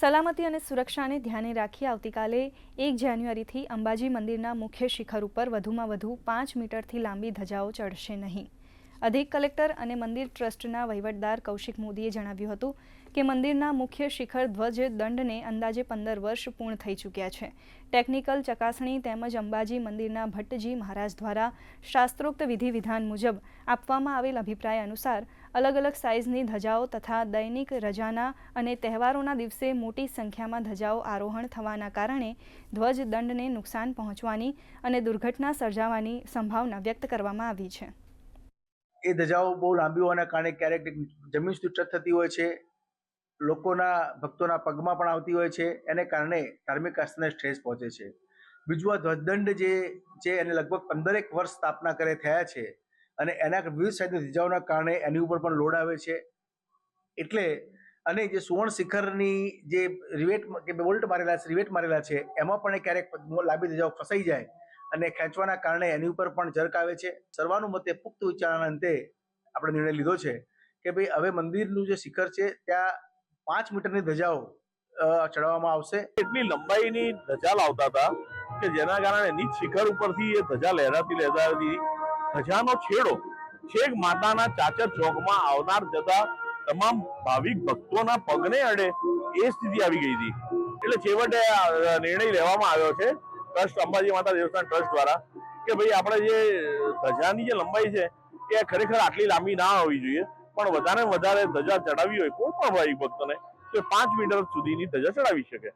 સલામતી અને સુરક્ષાને ધ્યાને રાખી આવતીકાલે એક જાન્યુઆરીથી અંબાજી મંદિરના મુખ્ય શિખર ઉપર વધુમાં વધુ પાંચ મીટરથી લાંબી ધજાઓ ચડશે નહીં. અધિક કલેક્ટર અને મંદિર ટ્રસ્ટના વહીવટદાર કૌશિક મોદીએ જણાવ્યું હતું કે મંદિરના મુખ્ય શિખર ધ્વજ દંડને અંદાજે પંદર વર્ષ પૂર્ણ થઈ ચૂક્યા છે. ટેકનિકલ ચકાસણી તેમજ અંબાજી મંદિરના ભટ્ટજી મહારાજ દ્વારા શાસ્ત્રોક્ત વિધિ વિધાન મુજબ આપવામાં આવેલ અભિપ્રાય અનુસાર અલગ અલગ સાઇઝની ધજાઓ તથા દૈનિક રજાના અને તહેવારોના દિવસે મોટી સંખ્યામાં ધજાઓ આરોહણ થવાના કારણે ધ્વજ દંડને નુકસાન પહોંચવાની અને દુર્ઘટના સર્જાવાની સંભાવના વ્યક્ત કરવામાં આવી છે. એ ધજાઓ બહુ લાંબી હોવાના કારણે ક્યારેક જમીન સુધી ટચ થતી હોય છે. લોકોના ભક્તોના પગમાં પણ આવતી હોય છે. એને કારણે ધાર્મિક આસ્થાને સ્ટ્રેસ પહોંચે છે. બીજું આ ધ્વજદંડ જે છે એને લગભગ પંદરેક વર્ષ સ્થાપના કરે થયા છે અને એના વિવિધ સાઈડની ધજાઓના કારણે એની ઉપર પણ લોડ આવે છે. એટલે અને જે સુવર્ણ શિખરની જે રિવેટ કે બોલ્ટ મારેલા છે, રિવેટ મારેલા છે, એમાં પણ ક્યારેક લાંબી ધજાઓ ફસાઈ જાય અને ખેંચવાના કારણે એની ઉપર પણ જર્ક આવે છે. સર્વાનુમતે પુખ્ત વિચારણા અંતે આપણે નિર્ણય લીધો છે કે ભાઈ હવે મંદિરનું જે શિખર છે ત્યાં પાંચ મીટરની ધજાઓ ચડાવવામાં આવશે. એટલી લંબાઈની ધજા લાવતા હતા કે જેના કારણે એની શિખર ઉપરથી એ ધજા લહેરાતી લહેરાતી ધજાનો છેડો છેક માતાના ચાચર ચોકમાં આવનાર જતા તમામ ભાવિક ભક્તોના પગને અડે એ સ્થિતિ આવી ગઈ હતી. એટલે છેવટે નિર્ણય લેવામાં આવ્યો છે ટ્રસ્ટ, અંબાજી માતા દેવસ્થાન ટ્રસ્ટ દ્વારા, કે ભાઈ આપણે જે ધજાની જે લંબાઈ છે, એ ખરેખર આટલી લાંબી ના હોવી જોઈએ. પણ વધારે વધારે ધજા ચડાવી હોય, કોઈ પણ ભાઈ ભક્તોને, તો પાંચ મીટર સુધીની ધજા ચડાવી શકે.